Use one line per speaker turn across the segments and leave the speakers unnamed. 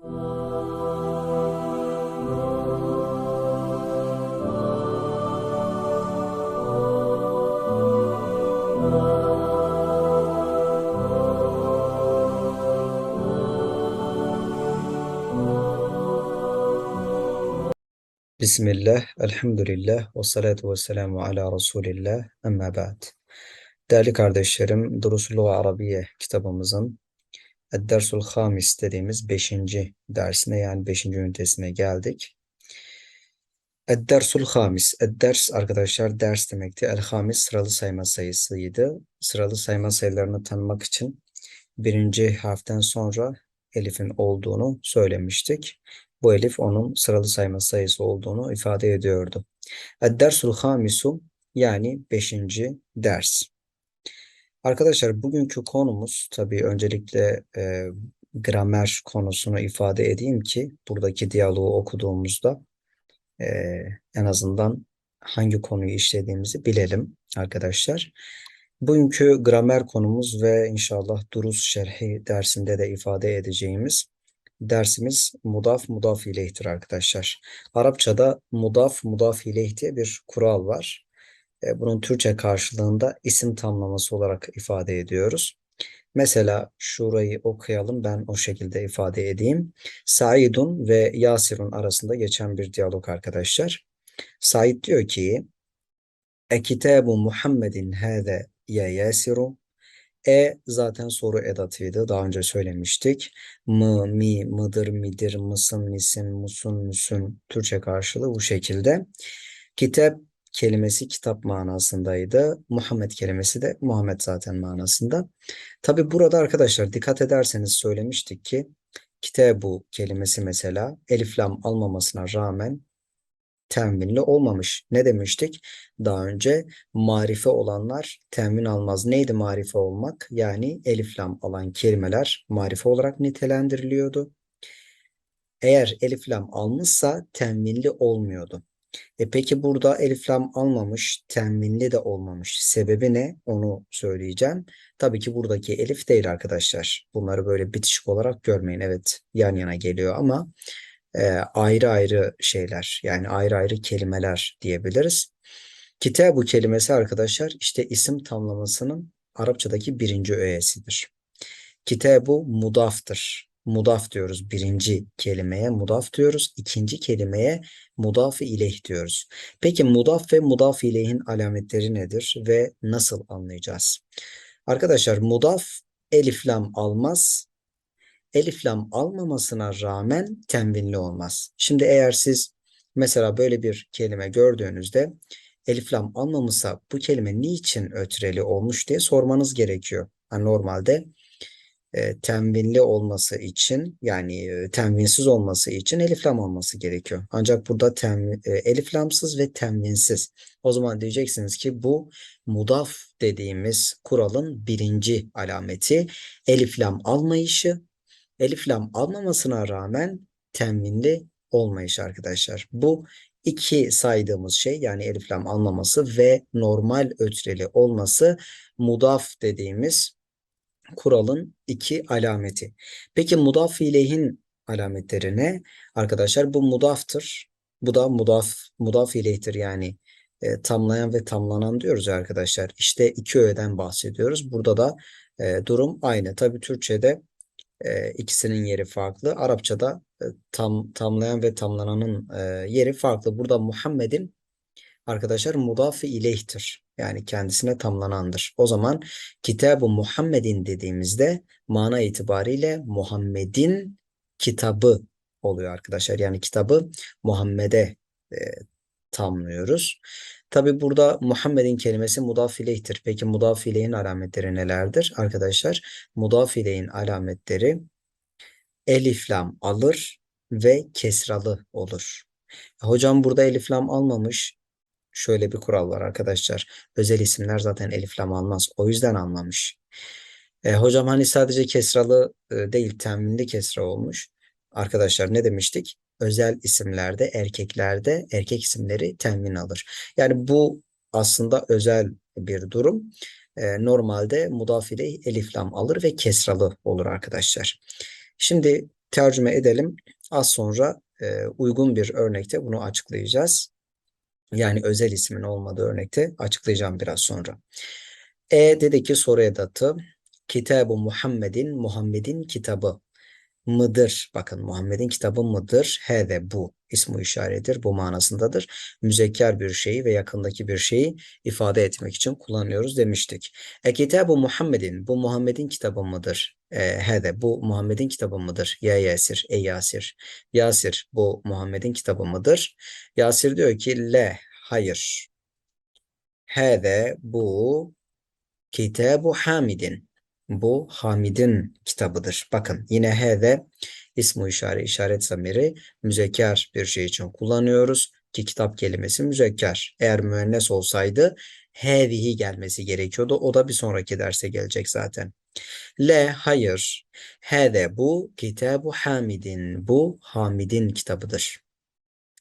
Bismillah, elhamdülillah, ve salatu ve selamu ala Resulillah, emma ba'd. Değerli kardeşlerim, Durusul Luga Arabiye kitabımızın Ed-Dersul Hamis dediğimiz 5. dersine yani 5. ünitesine geldik. Ed-Dersul Hamis, Ed-Ders arkadaşlar ders demekti. El-Hamis sıralı sayma sayısıydı. Sıralı sayma sayılarını tanımak için birinci harften sonra elifin olduğunu söylemiştik. Bu elif onun sıralı sayma sayısı olduğunu ifade ediyordu. Ed-dersul hamisu yani beşinci ders. Arkadaşlar bugünkü konumuz tabii öncelikle e, gramer konusunu ifade edeyim ki buradaki diyaloğu okuduğumuzda e, en azından hangi konuyu işlediğimizi bilelim arkadaşlar. Bugünkü gramer konumuz ve inşallah durus şerhi dersinde de ifade edeceğimiz dersimiz mudaf mudaf ileyhtir arkadaşlar. Arapçada mudaf mudaf ileyh diye bir kural var. E, bunun Türkçe karşılığında isim tamlaması olarak ifade ediyoruz. Mesela şurayı okuyalım ben o şekilde ifade edeyim. Saidun ve Yasirun arasında geçen bir diyalog arkadaşlar. Said diyor ki Ekitabu Muhammedin hâze ya Yasiru e zaten soru edatıydı. Daha önce söylemiştik. Mı, mi, mıdır, midir, mısın, misin, musun, müsün Türkçe karşılığı bu şekilde. Kitap kelimesi kitap manasındaydı. Muhammed kelimesi de Muhammed zaten manasında. Tabi burada arkadaşlar dikkat ederseniz söylemiştik ki kitabu kelimesi mesela eliflam almamasına rağmen teminli olmamış. Ne demiştik? Daha önce marife olanlar temin almaz. Neydi marife olmak? Yani eliflam alan kelimeler marife olarak nitelendiriliyordu. Eğer eliflam almışsa teminli olmuyordu. E peki burada eliflam almamış, teminli de olmamış. Sebebi ne? Onu söyleyeceğim. Tabii ki buradaki elif değil arkadaşlar. Bunları böyle bitişik olarak görmeyin. Evet yan yana geliyor ama e, ayrı ayrı şeyler yani ayrı ayrı kelimeler diyebiliriz. Kitabu kelimesi arkadaşlar işte isim tamlamasının Arapçadaki birinci öğesidir. Kitabu mudaftır. Mudaf diyoruz birinci kelimeye mudaf diyoruz. ikinci kelimeye mudaf ileyh diyoruz. Peki mudaf ve mudaf ileyhin alametleri nedir ve nasıl anlayacağız? Arkadaşlar mudaf eliflam almaz eliflam almamasına rağmen tenvinli olmaz. Şimdi eğer siz mesela böyle bir kelime gördüğünüzde eliflam almamışsa bu kelime niçin ötreli olmuş diye sormanız gerekiyor. Yani normalde e, tenvinli olması için yani e, tenvinsiz olması için eliflam olması gerekiyor. Ancak burada ten, e, eliflamsız ve tenvinsiz. O zaman diyeceksiniz ki bu mudaf dediğimiz kuralın birinci alameti eliflam almayışı elif lam almamasına rağmen teminli olmayış arkadaşlar. Bu iki saydığımız şey yani elif lam almaması ve normal ötreli olması mudaf dediğimiz kuralın iki alameti. Peki mudaf ileyhin alametleri ne? Arkadaşlar bu mudaftır. Bu da mudaf, mudaf ileyhtir yani e, tamlayan ve tamlanan diyoruz arkadaşlar. İşte iki öğeden bahsediyoruz. Burada da e, durum aynı. Tabi Türkçe'de e, ikisinin yeri farklı. Arapçada e, tam tamlayan ve tamlananın e, yeri farklı. Burada Muhammed'in arkadaşlar mudafi ileyhtir. Yani kendisine tamlanandır. O zaman kitabı Muhammed'in dediğimizde mana itibariyle Muhammed'in kitabı oluyor arkadaşlar. Yani kitabı Muhammed'e e, tamlıyoruz. Tabi burada Muhammed'in kelimesi mudaf ileyhtir. Peki mudaf ileyhin alametleri nelerdir? Arkadaşlar mudaf ileyhin alametleri eliflam alır ve kesralı olur. Hocam burada eliflam almamış. Şöyle bir kural var arkadaşlar. Özel isimler zaten eliflam almaz. O yüzden anlamış. E, hocam hani sadece kesralı e, değil teminli kesra olmuş. Arkadaşlar ne demiştik? özel isimlerde erkeklerde erkek isimleri temin alır. Yani bu aslında özel bir durum. E, normalde mudaf ile elif lam alır ve kesralı olur arkadaşlar. Şimdi tercüme edelim. Az sonra e, uygun bir örnekte bunu açıklayacağız. Yani özel ismin olmadığı örnekte açıklayacağım biraz sonra. E dedi ki soru edatı. Kitab-ı Muhammed'in, Muhammed'in kitabı mıdır? Bakın Muhammed'in kitabı mıdır? He de bu ismi işaretir. Bu manasındadır. Müzekker bir şeyi ve yakındaki bir şeyi ifade etmek için kullanıyoruz demiştik. E kitabı Muhammed'in bu Muhammed'in kitabı mıdır? E, he de bu Muhammed'in kitabı mıdır? Ya Yasir, ey Yasir. Yasir bu Muhammed'in kitabı mıdır? Yasir diyor ki le hayır. He de bu Kitabu Hamidin. Bu Hamid'in kitabıdır. Bakın yine H'de ismu işare, işaret zamiri müzekker bir şey için kullanıyoruz. Ki kitap kelimesi müzekker. Eğer müennes olsaydı hevihi gelmesi gerekiyordu. O da bir sonraki derse gelecek zaten. Le hayır. H'de bu kitabu Hamid'in. Bu Hamid'in kitabıdır.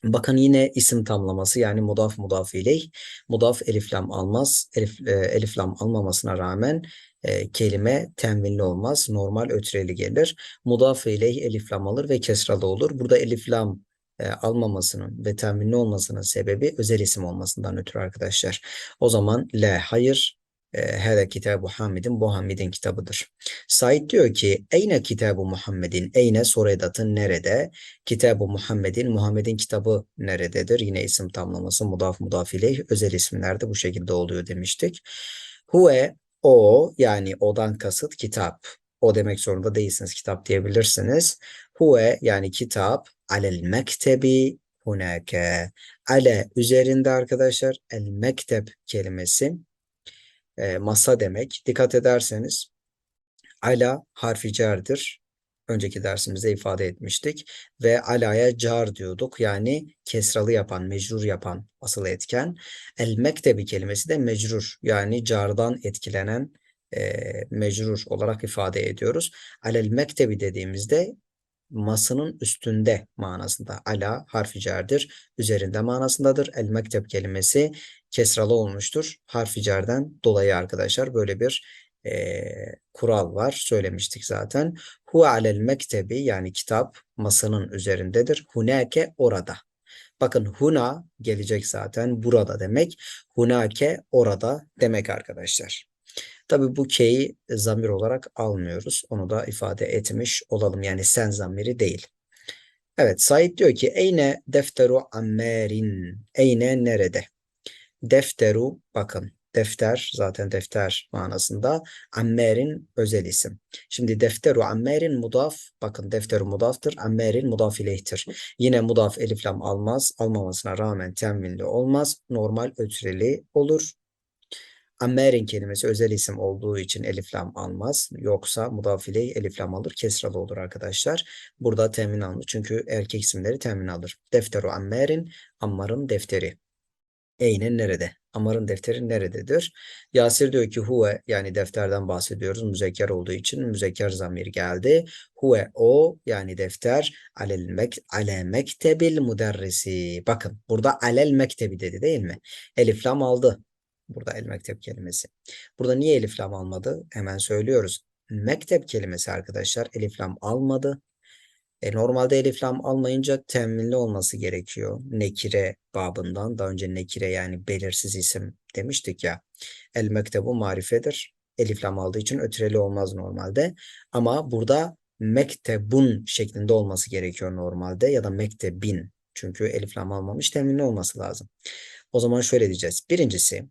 Bakın yine isim tamlaması yani mudaf mudaf ileyh. Mudaf eliflam almaz. Elif, e, eliflam almamasına rağmen e, kelime tenvinli olmaz. Normal ötreli gelir. Mudaf ileyh eliflam alır ve kesralı olur. Burada eliflam e, almamasının ve tenvinli olmasının sebebi özel isim olmasından ötürü arkadaşlar. O zaman le hayır Hâdâ kitabu Hamid'in bu Hamid'in kitabıdır. Said diyor ki Eyne kitabu Muhammed'in Eyne soru edatı nerede? Kitabu Muhammed'in Muhammed'in kitabı nerededir? Yine isim tamlaması mudaf mudaf ileyh özel isimlerde bu şekilde oluyor demiştik. Huve o yani odan kasıt kitap. O demek zorunda değilsiniz. Kitap diyebilirsiniz. Huve yani kitap alel mektebi hunake. Ale üzerinde arkadaşlar el mektep kelimesi e, masa demek. Dikkat ederseniz ala harfi cardır. Önceki dersimizde ifade etmiştik. Ve alaya car diyorduk. Yani kesralı yapan, mecrur yapan asıl etken. El mektebi kelimesi de mecrur. Yani cardan etkilenen e, mecrur olarak ifade ediyoruz. Alel mektebi dediğimizde masanın üstünde manasında. Ala harfi cerdir. Üzerinde manasındadır. El mektep kelimesi kesralı olmuştur. Harfi cerden dolayı arkadaşlar böyle bir e, kural var. Söylemiştik zaten. Hu alel mektebi yani kitap masanın üzerindedir. Hunake orada. Bakın huna gelecek zaten burada demek. Hunake orada demek arkadaşlar. Tabi bu K'yi zamir olarak almıyoruz. Onu da ifade etmiş olalım. Yani sen zamiri değil. Evet Said diyor ki Eyne defteru ammerin. Eyne nerede? Defteru bakın defter zaten defter manasında ammerin özel isim. Şimdi defteru ammerin mudaf bakın defteru mudaftır ammerin mudaf ileyhtir. Yine mudaf eliflam almaz almamasına rağmen temvinli olmaz normal ötreli olur. Ammer'in kelimesi özel isim olduğu için eliflam almaz. Yoksa mudafile eliflam alır. Kesralı olur arkadaşlar. Burada temin alır. Çünkü erkek isimleri temin alır. Defteru Ammer'in, Ammar'ın defteri. Eynen nerede? Ammar'ın defteri nerededir? Yasir diyor ki huve yani defterden bahsediyoruz. Müzekker olduğu için müzekker zamir geldi. Huve o yani defter alel mek ale mektebil müderrisi. Bakın burada alel mektebi dedi değil mi? Eliflam aldı. Burada el mektep kelimesi. Burada niye elif lam almadı? Hemen söylüyoruz. Mektep kelimesi arkadaşlar elif lam almadı. E, normalde elif lam almayınca teminli olması gerekiyor. Nekire babından. Daha önce nekire yani belirsiz isim demiştik ya. El mektebu marifedir. Elif lam aldığı için ötreli olmaz normalde. Ama burada mektebun şeklinde olması gerekiyor normalde ya da mektebin. Çünkü elif lam almamış teminli olması lazım. O zaman şöyle diyeceğiz. Birincisi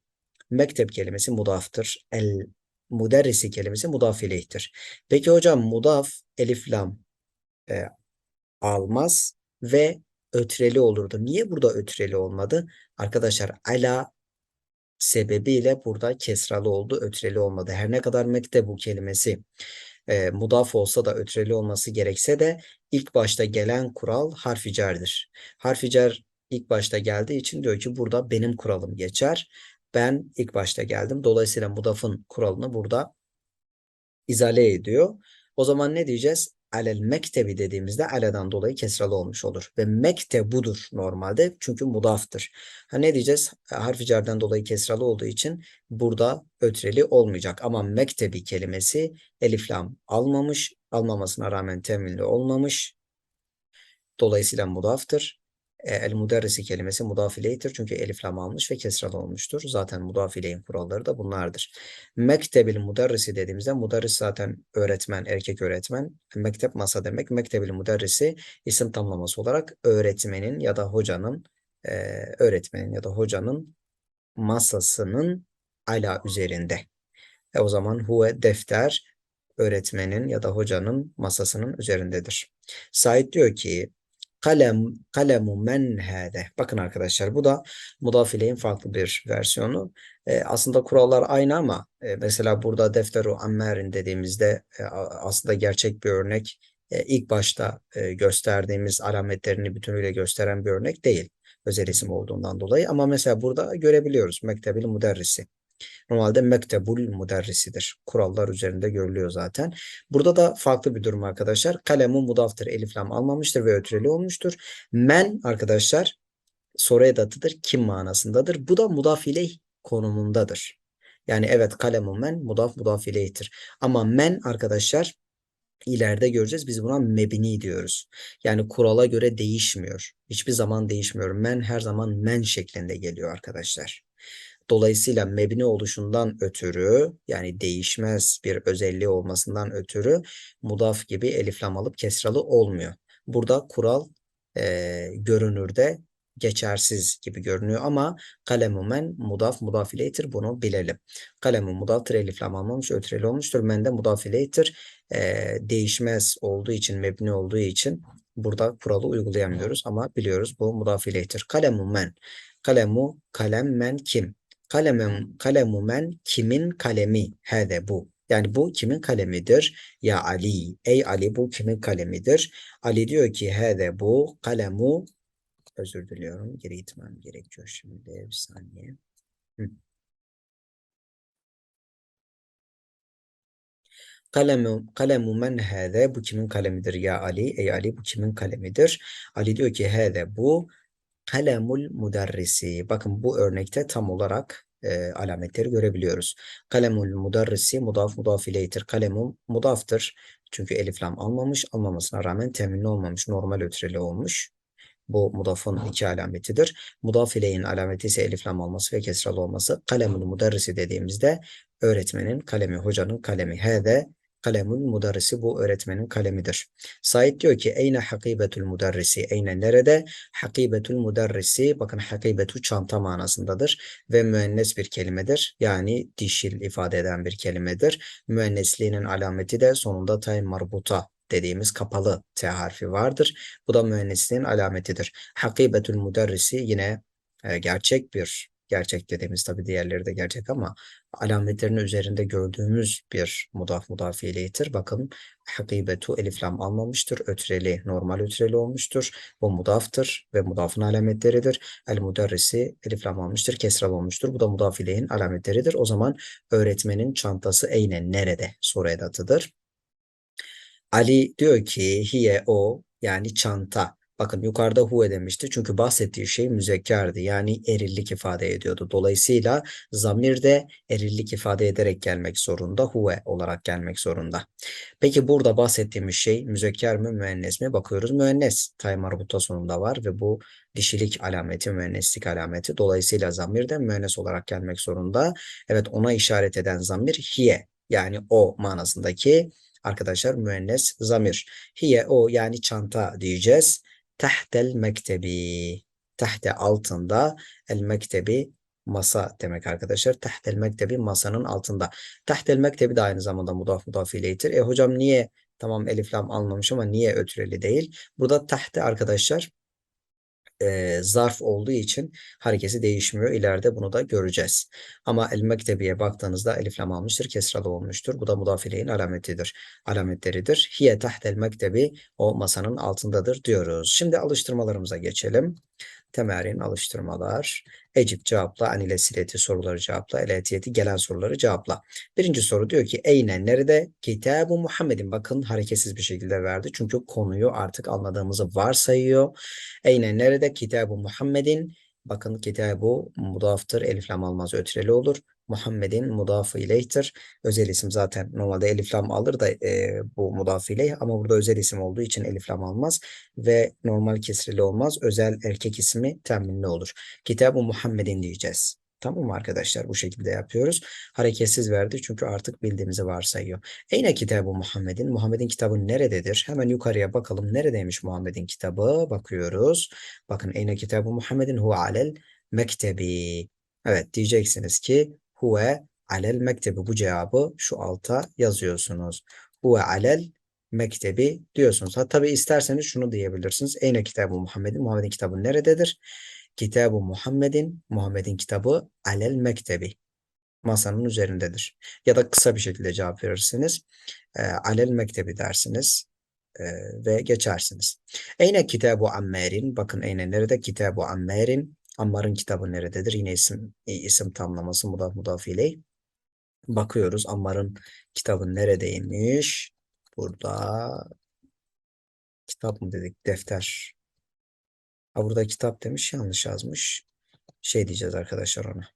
Mektep kelimesi mudaftır. El muderrisi kelimesi mudaf ileyhtir. Peki hocam mudaf elif lam e, almaz ve ötreli olurdu. Niye burada ötreli olmadı? Arkadaşlar ala sebebiyle burada kesralı oldu, ötreli olmadı. Her ne kadar mektebu kelimesi e, mudaf olsa da ötreli olması gerekse de ilk başta gelen kural harfi cerdir. Harfi cer ilk başta geldiği için diyor ki burada benim kuralım geçer. Ben ilk başta geldim. Dolayısıyla mudafın kuralını burada izale ediyor. O zaman ne diyeceğiz? Alel mektebi dediğimizde aleden dolayı kesralı olmuş olur. Ve mektebudur normalde çünkü mudaftır. Ha ne diyeceğiz? Harfi cerden dolayı kesralı olduğu için burada ötreli olmayacak. Ama mektebi kelimesi elif lam almamış. Almamasına rağmen teminli olmamış. Dolayısıyla mudaftır. E, el müderrisi kelimesi mudafileytir çünkü elif lam almış ve kesralı olmuştur. Zaten mudafileyin kuralları da bunlardır. Mektebil müderrisi dediğimizde müderris zaten öğretmen, erkek öğretmen. Mektep masa demek. Mektebil müderrisi isim tamlaması olarak öğretmenin ya da hocanın e, öğretmenin ya da hocanın masasının ala üzerinde. E o zaman huve defter öğretmenin ya da hocanın masasının üzerindedir. Said diyor ki kalem kalemu men hade. Bakın arkadaşlar bu da mudafileyin farklı bir versiyonu. E, aslında kurallar aynı ama e, mesela burada defteru ammerin dediğimizde e, aslında gerçek bir örnek. E, ilk başta e, gösterdiğimiz alametlerini bütünüyle gösteren bir örnek değil. Özel isim olduğundan dolayı ama mesela burada görebiliyoruz mektebil müderrisi. Normalde mektebul müderrisidir. Kurallar üzerinde görülüyor zaten. Burada da farklı bir durum arkadaşlar. Kalemu mudaftır. Elif lam almamıştır ve ötreli olmuştur. Men arkadaşlar soru edatıdır. Kim manasındadır. Bu da mudafile konumundadır. Yani evet kalemu men mudaf mudaf ileyhtir. Ama men arkadaşlar ileride göreceğiz. Biz buna mebni diyoruz. Yani kurala göre değişmiyor. Hiçbir zaman değişmiyor. Men her zaman men şeklinde geliyor arkadaşlar. Dolayısıyla mebni oluşundan ötürü yani değişmez bir özelliği olmasından ötürü mudaf gibi eliflam alıp kesralı olmuyor. Burada kural e, görünürde geçersiz gibi görünüyor ama kalemumen mudaf mudaf ileytir bunu bilelim. Kalemu mudaftır eliflam almamış ötreli olmuştur. Men de mudaf ileytir e, değişmez olduğu için mebni olduğu için burada kuralı uygulayamıyoruz ama biliyoruz bu mudaf ileytir. Kalemu men kalemu kalem men kim Kalemem, kalemu men kimin kalemi? Hede bu. Yani bu kimin kalemidir? Ya Ali. Ey Ali bu kimin kalemidir? Ali diyor ki hede bu kalemu özür diliyorum. Geri gitmem gerekiyor şimdi. Bir saniye. Hı. Kalemu, kalemu men hede bu kimin kalemidir ya Ali? Ey Ali bu kimin kalemidir? Ali diyor ki hede bu kalemul mudarrisi. Bakın bu örnekte tam olarak e, alametleri görebiliyoruz. Kalemul mudarrisi mudaf mudaf ileytir. Kalemum mudaftır. Çünkü elif lam almamış. Almamasına rağmen teminli olmamış. Normal ötreli olmuş. Bu mudafın iki alametidir. Mudaf ileyin alameti ise elif lam olması ve kesralı olması. Kalemul mudarrisi dediğimizde öğretmenin kalemi, hocanın kalemi. Hede Kalemul mudarrisi bu öğretmenin kalemidir. Said diyor ki eyne hakibetul mudarrisi. Eyne nerede? Hakibetul mudarrisi. Bakın hakibetu çanta manasındadır ve müennes bir kelimedir. Yani dişil ifade eden bir kelimedir. Müennesliğinin alameti de sonunda tay marbuta dediğimiz kapalı T harfi vardır. Bu da müennesliğin alametidir. Hakibetul mudarrisi yine e, gerçek bir gerçek dediğimiz tabi diğerleri de gerçek ama alametlerin üzerinde gördüğümüz bir mudaf mudaf fiiliyettir. Bakın hakibetu eliflam almamıştır. Ötreli normal ötreli olmuştur. Bu mudaftır ve mudafın alametleridir. El mudarrisi eliflam almıştır. Kesral olmuştur. Bu da mudaf ileyin alametleridir. O zaman öğretmenin çantası eyne nerede soru edatıdır. Ali diyor ki hiye o yani çanta Bakın yukarıda huve demişti. Çünkü bahsettiği şey müzekkerdi. Yani erillik ifade ediyordu. Dolayısıyla zamir de erillik ifade ederek gelmek zorunda. Huve olarak gelmek zorunda. Peki burada bahsettiğimiz şey müzekker mi müennes mi? Bakıyoruz müennes. Tay marbuta sonunda var ve bu dişilik alameti, müenneslik alameti. Dolayısıyla zamir de müennes olarak gelmek zorunda. Evet ona işaret eden zamir hiye. Yani o manasındaki arkadaşlar müennes zamir. Hiye o yani çanta diyeceğiz tahtel mektebi. Tahte altında el mektebi masa demek arkadaşlar. Tahtel mektebi masanın altında. Tahtel mektebi de aynı zamanda mudaf mudaf ileytir. E hocam niye tamam elif lam almamış ama niye ötreli değil? Burada tahte arkadaşlar e, zarf olduğu için harekesi değişmiyor. İleride bunu da göreceğiz. Ama el mektebiye baktığınızda elif lam almıştır, kesralı olmuştur. Bu da mudafileyin alametidir. Alametleridir. Hiye tahtel mektebi o masanın altındadır diyoruz. Şimdi alıştırmalarımıza geçelim. Temerin, alıştırmalar. Ecip cevapla, anile sileti soruları cevapla, eletiyeti gelen soruları cevapla. Birinci soru diyor ki Eyne nerede? Kitab-ı Muhammed'in. Bakın hareketsiz bir şekilde verdi. Çünkü konuyu artık anladığımızı varsayıyor. Eyne nerede? Kitab-ı Muhammed'in. Bakın kitab-ı mudaftır. Elif lam almaz ötreli olur. Muhammed'in mudafı ileyhtir. Özel isim zaten normalde elif lam alır da e, bu mudafı ileyh ama burada özel isim olduğu için elif lam almaz ve normal kesrili olmaz. Özel erkek ismi teminli olur. Kitab-ı Muhammed'in diyeceğiz. Tamam mı arkadaşlar? Bu şekilde yapıyoruz. Hareketsiz verdi çünkü artık bildiğimizi varsayıyor. Eyne kitabı Muhammed'in? Muhammed'in kitabı nerededir? Hemen yukarıya bakalım. Neredeymiş Muhammed'in kitabı? Bakıyoruz. Bakın eyne kitabı Muhammed'in huve alel mektebi. Evet diyeceksiniz ki huve alel mektebi. Bu cevabı şu alta yazıyorsunuz. Huve alel mektebi diyorsunuz. Ha tabii isterseniz şunu diyebilirsiniz. Eyne kitabı Muhammed'in? Muhammed'in kitabı nerededir? Kitabı Muhammed'in, Muhammed'in kitabı alel mektebi. Masanın üzerindedir. Ya da kısa bir şekilde cevap verirsiniz. E, alel mektebi dersiniz e, ve geçersiniz. Eyne kitabı Ammer'in, bakın eyne nerede? Kitabı Ammer'in, Ammar'ın kitabı nerededir? Yine isim isim tamlaması mudaf mudaf iley. Bakıyoruz Ammar'ın kitabı neredeymiş? Burada kitap mı dedik? Defter. Ha burada kitap demiş yanlış yazmış. Şey diyeceğiz arkadaşlar ona.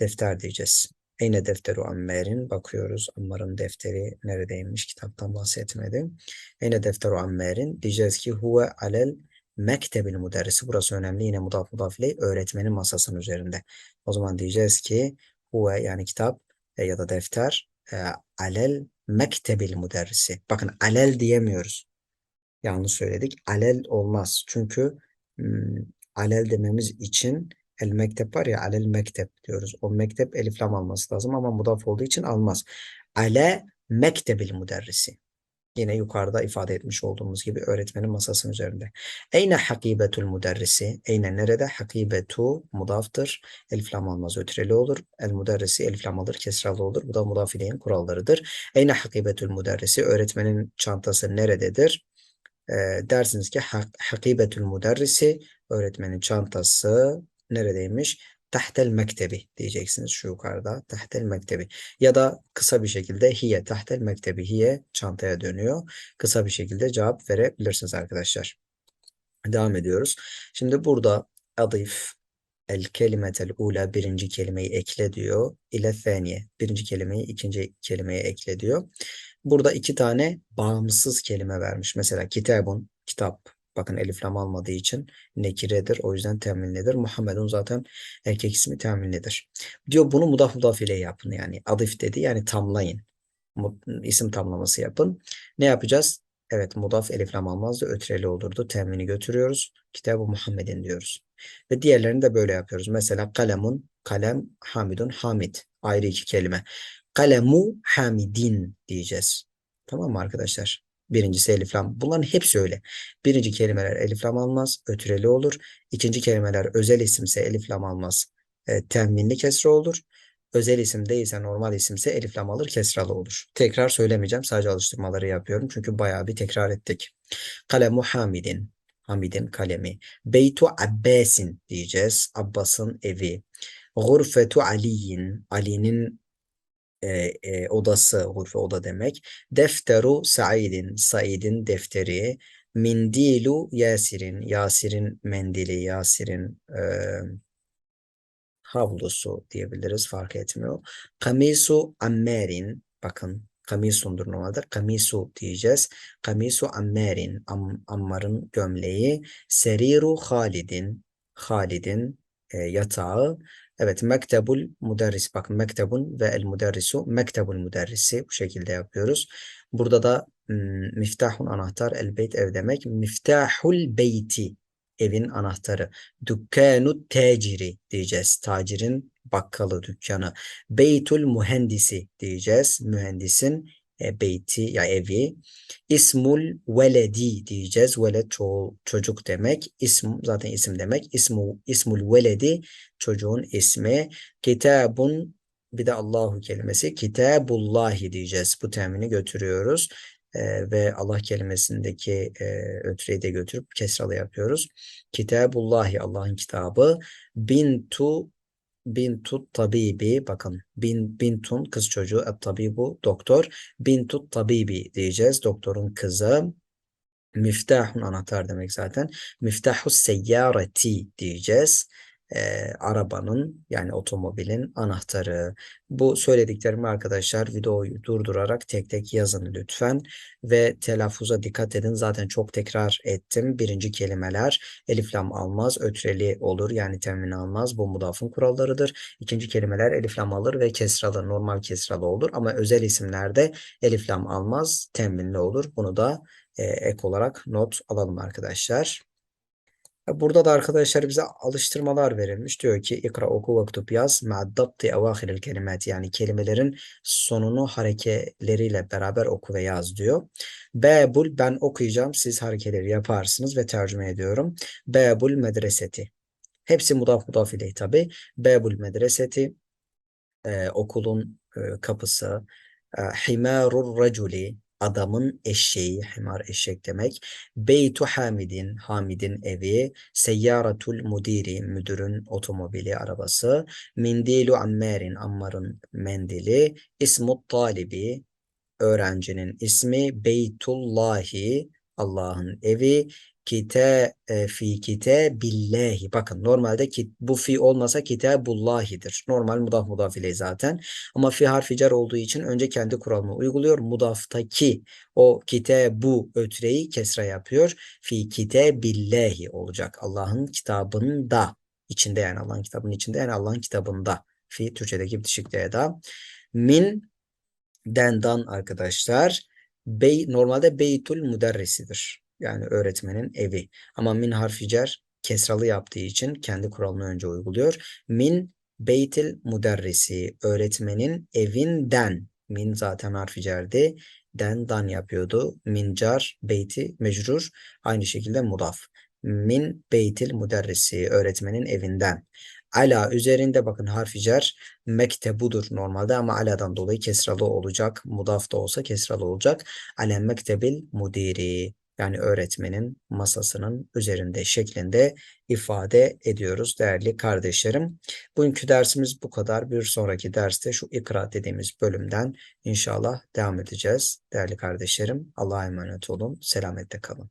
Defter diyeceğiz. Eyne defteru Ammer'in bakıyoruz. Ammar'ın defteri neredeymiş? Kitaptan bahsetmedim. Eyne defteru Ammer'in diyeceğiz ki huve alel mektebil müderrisi. Burası önemli. Yine mudaf mudaf öğretmenin masasının üzerinde. O zaman diyeceğiz ki huve yani kitap e, ya da defter e, alel mektebil müderrisi. Bakın alel diyemiyoruz. Yanlış söyledik. Alel olmaz. Çünkü hmm, alel dememiz için el mektep var ya alel mektep diyoruz. O mektep elif lam alması lazım ama mudaf olduğu için almaz. Ale mektebil müderrisi. Yine yukarıda ifade etmiş olduğumuz gibi öğretmenin masasının üzerinde. Eyne hakibetul müderrisi? Eyne nerede? Hakibetu mudaftır. Elif lam almaz ötreli olur. El müderrisi elif lam alır kesralı olur. Bu da mudaf kurallarıdır. Eyne hakibetul müderrisi? Öğretmenin çantası nerededir? E, dersiniz ki hakibetül müderrisi öğretmenin çantası neredeymiş? Tahtel mektebi diyeceksiniz şu yukarıda. Tahtel mektebi. Ya da kısa bir şekilde hiye. Tahtel mektebi hiye çantaya dönüyor. Kısa bir şekilde cevap verebilirsiniz arkadaşlar. Devam ediyoruz. Şimdi burada adif el kelimetel ula birinci kelimeyi ekle diyor. İle thaniye. Birinci kelimeyi ikinci kelimeye ekle diyor. Burada iki tane bağımsız kelime vermiş. Mesela kitabun, kitap. Bakın elif lam almadığı için nekiredir. O yüzden teminlidir. Muhammedun zaten erkek ismi teminlidir. Diyor bunu mudaf mudaf ile yapın yani. Adif dedi yani tamlayın. İsim tamlaması yapın. Ne yapacağız? Evet mudaf elif lam almazdı. Ötreli olurdu. Temini götürüyoruz. Kitabı Muhammed'in diyoruz. Ve diğerlerini de böyle yapıyoruz. Mesela kalemun, kalem, hamidun, hamid. Ayrı iki kelime. Kalemu hamidin diyeceğiz. Tamam mı arkadaşlar? Birincisi elif lam. Bunların hepsi öyle. Birinci kelimeler elif lam almaz. Ötüreli olur. İkinci kelimeler özel isimse elif lam almaz. E, temminli kesre olur. Özel isim değilse normal isimse elif lam alır kesralı olur. Tekrar söylemeyeceğim. Sadece alıştırmaları yapıyorum. Çünkü bayağı bir tekrar ettik. Kalemu hamidin. Hamid'in kalemi. Beytu Abbasin diyeceğiz. Abbas'ın evi. Gurfetu Ali'in. Ali'nin e, e, odası, gurfe oda demek. Defteru Said'in, Said'in defteri. Mindilu Yasir'in, Yasir'in mendili, Yasir'in e, havlusu diyebiliriz fark etmiyor. Kamisu Ammer'in, bakın kamisundur normalde. Kamisu diyeceğiz. Kamisu Ammer'in, Am, Ammar'ın gömleği. Seriru Halid'in, Halid'in e, yatağı. Evet, mektebul müderris. Bakın mektebun ve el müderrisu. Mektebul müderrisi. Bu şekilde yapıyoruz. Burada da miftahun anahtar. El beyt ev demek. Miftahul beyti. Evin anahtarı. Dükkanu taciri diyeceğiz. Tacirin bakkalı dükkanı. Beytul mühendisi diyeceğiz. Mühendisin e, beyti ya evi. İsmul veledi diyeceğiz. Veled ço çocuk demek. İsm zaten isim demek. İsmu ismul veledi çocuğun ismi. Kitabun bir de Allahu kelimesi. Kitabullahi diyeceğiz. Bu temini götürüyoruz. e, ve Allah kelimesindeki e, ötreyi de götürüp kesralı yapıyoruz. Kitabullahi Allah'ın kitabı bintu bintu tabibi. Bakın bin bintun kız çocuğu et tabibu doktor. Bintu tabibi diyeceğiz doktorun kızı. Miftahun anahtar demek zaten. Miftahus seyyareti diyeceğiz e, arabanın yani otomobilin anahtarı. Bu söylediklerimi arkadaşlar videoyu durdurarak tek tek yazın lütfen ve telaffuza dikkat edin. Zaten çok tekrar ettim. Birinci kelimeler elif lam almaz, ötreli olur yani temin almaz. Bu mudafın kurallarıdır. İkinci kelimeler elif lam alır ve kesralı, normal kesralı olur ama özel isimlerde elif lam almaz, teminli olur. Bunu da e, ek olarak not alalım arkadaşlar. Burada da arkadaşlar bize alıştırmalar verilmiş. Diyor ki ikra oku vaktub yaz ma'addabti evahiril kelimat yani kelimelerin sonunu harekeleriyle beraber oku ve yaz diyor. Babul ben okuyacağım siz harekeleri yaparsınız ve tercüme ediyorum. Babul medreseti. Hepsi mudaf mudaf ileyh tabi. Babul medreseti e, okulun e, kapısı. E, himarur raculi adamın eşeği, himar eşek demek. Beytu Hamidin, Hamid'in evi. Seyyaratul mudiri, müdürün otomobili, arabası. Mindilu Ammer'in, Ammar'ın mendili. İsmut talibi, öğrencinin ismi. Beytullahi, Allah'ın evi. Kite e, fi kite billahi. Bakın normalde ki, bu fi olmasa kitabullahi'dir. Normal mudaf mudaf ile zaten. Ama fi harfi cer olduğu için önce kendi kuralını uyguluyor. Mudaftaki o kite bu ötreyi kesra yapıyor. Fi kite billahi olacak. Allah'ın kitabında içinde yani Allah'ın kitabının içinde yani Allah'ın kitabında. Fi Türkçedeki bitişik da. Min dendan arkadaşlar. Bey, normalde beytul müderrisidir. Yani öğretmenin evi. Ama min harfi cer kesralı yaptığı için kendi kuralını önce uyguluyor. Min beytil müderrisi öğretmenin evinden. Min zaten harfi cerdi. Den dan yapıyordu. Min car beyti mecrur. Aynı şekilde mudaf. Min beytil müderrisi öğretmenin evinden. Ala üzerinde bakın harfi cer mektebudur normalde ama aladan dolayı kesralı olacak. Mudaf da olsa kesralı olacak. Ale mektebil mudiri yani öğretmenin masasının üzerinde şeklinde ifade ediyoruz değerli kardeşlerim. Bugünkü dersimiz bu kadar. Bir sonraki derste şu ikra dediğimiz bölümden inşallah devam edeceğiz. Değerli kardeşlerim Allah'a emanet olun. Selametle kalın.